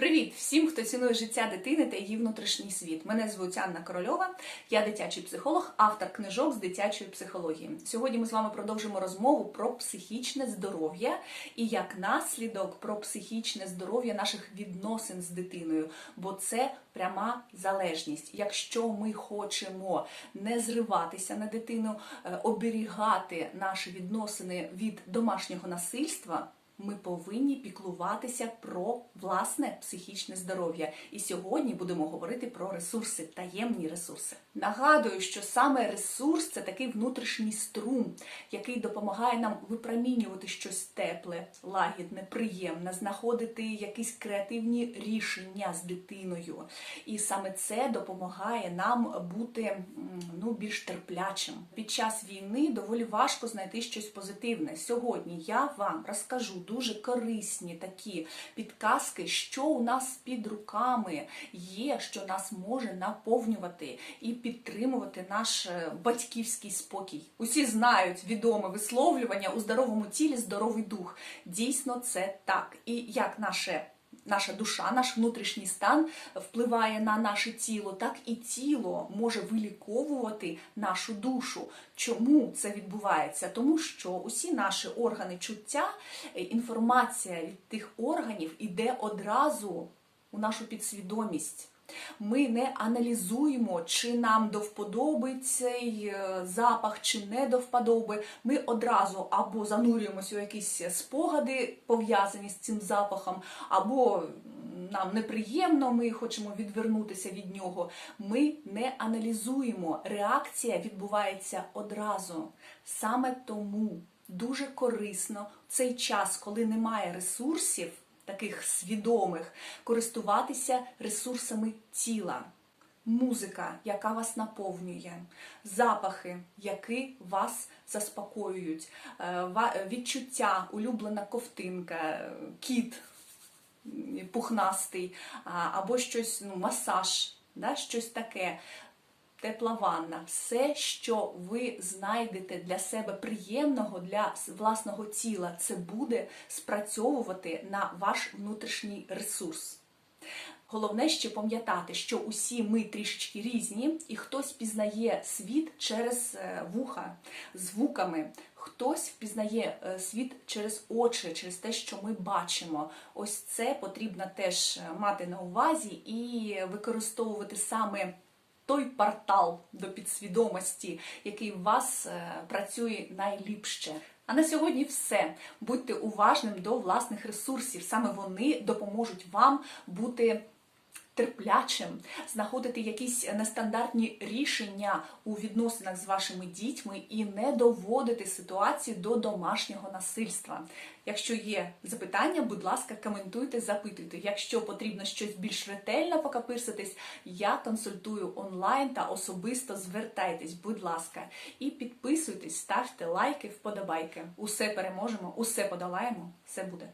Привіт всім, хто цінує життя дитини та її внутрішній світ. Мене звуть Анна Корольова, я дитячий психолог, автор книжок з дитячої психології. Сьогодні ми з вами продовжимо розмову про психічне здоров'я і як наслідок про психічне здоров'я наших відносин з дитиною, бо це пряма залежність. Якщо ми хочемо не зриватися на дитину, е, оберігати наші відносини від домашнього насильства. Ми повинні піклуватися про власне психічне здоров'я. І сьогодні будемо говорити про ресурси, таємні ресурси. Нагадую, що саме ресурс це такий внутрішній струм, який допомагає нам випромінювати щось тепле, лагідне, приємне, знаходити якісь креативні рішення з дитиною. І саме це допомагає нам бути ну, більш терплячим. Під час війни доволі важко знайти щось позитивне. Сьогодні я вам розкажу дуже корисні такі підказки, що у нас під руками є, що нас може наповнювати і підтримувати наш е, батьківський спокій. Усі знають відоме висловлювання у здоровому тілі здоровий дух. Дійсно, це так. І як наше наша душа, наш внутрішній стан впливає на наше тіло, так і тіло може виліковувати нашу душу. Чому це відбувається? Тому що усі наші органи чуття, е, інформація від тих органів іде одразу у нашу підсвідомість. Ми не аналізуємо, чи нам до вподоби цей е, запах, чи не до вподоби. Ми одразу або занурюємося у якісь спогади, пов'язані з цим запахом, або нам неприємно, ми хочемо відвернутися від нього. Ми не аналізуємо. Реакція відбувається одразу. Саме тому дуже корисно в цей час, коли немає ресурсів таких свідомих, користуватися ресурсами тіла. Музика, яка вас наповнює, запахи, які вас заспокоюють, е, відчуття, улюблена ковтинка, е, кіт пухнастий, або щось, ну, масаж, да, щось таке. Тепла ванна, все, що ви знайдете для себе приємного для власного тіла, це буде спрацьовувати на ваш внутрішній ресурс. Головне ще пам'ятати, що усі ми трішечки різні, і хтось пізнає світ через е, вуха, звуками, хтось впізнає е, світ через очі, через те, що ми бачимо. Ось це потрібно теж е, мати на увазі і використовувати саме той портал до підсвідомості, який в вас е, працює найліпше. А на сьогодні все. Будьте уважним до власних ресурсів. Саме вони допоможуть вам бути терплячим, знаходити якісь нестандартні рішення у відносинах з вашими дітьми і не доводити ситуацію до домашнього насильства. Якщо є запитання, будь ласка, коментуйте, запитуйте. Якщо потрібно щось більш ретельно покапирситись, я консультую онлайн та особисто звертайтесь, будь ласка, і підписуйтесь, ставте лайки, вподобайки. Усе переможемо, усе подолаємо, все буде.